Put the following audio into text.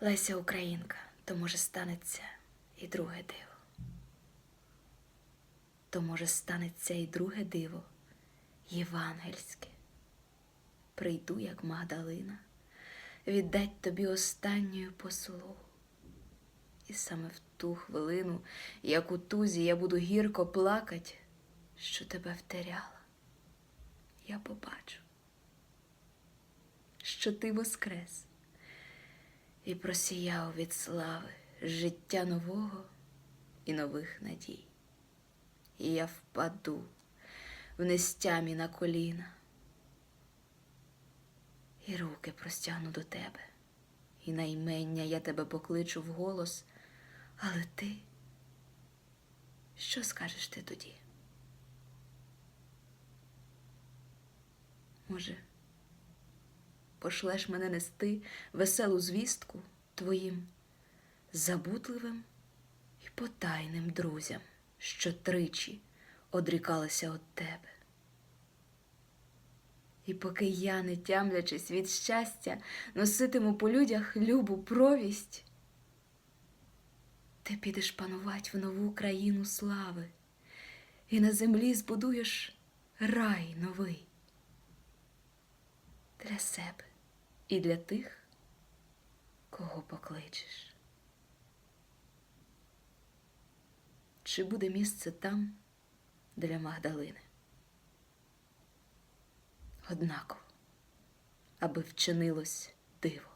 Леся Українка, то може станеться і друге диво. То може станеться і друге диво, євангельське. Прийду, як Магдалина, віддать тобі останню послугу. І саме в ту хвилину, як у тузі, я буду гірко плакать, що тебе втеряла. Я побачу, що ти воскрес і просіяв від слави життя нового і нових надій. І я впаду в нестямі на коліна, і руки простягну до тебе, і на імення я тебе покличу вголос, але ти, що скажеш ти тоді? Може, пошлеш мене нести веселу звістку твоїм забутливим і потайним друзям, що тричі одрікалися від тебе. І поки я, не тямлячись від щастя, носитиму по людях любу провість, ти підеш панувати в нову країну слави, і на землі збудуєш рай новий для себе і для тих, кого покличеш. Чи буде місце там для Магдалини? Однаково, аби вчинилось диво.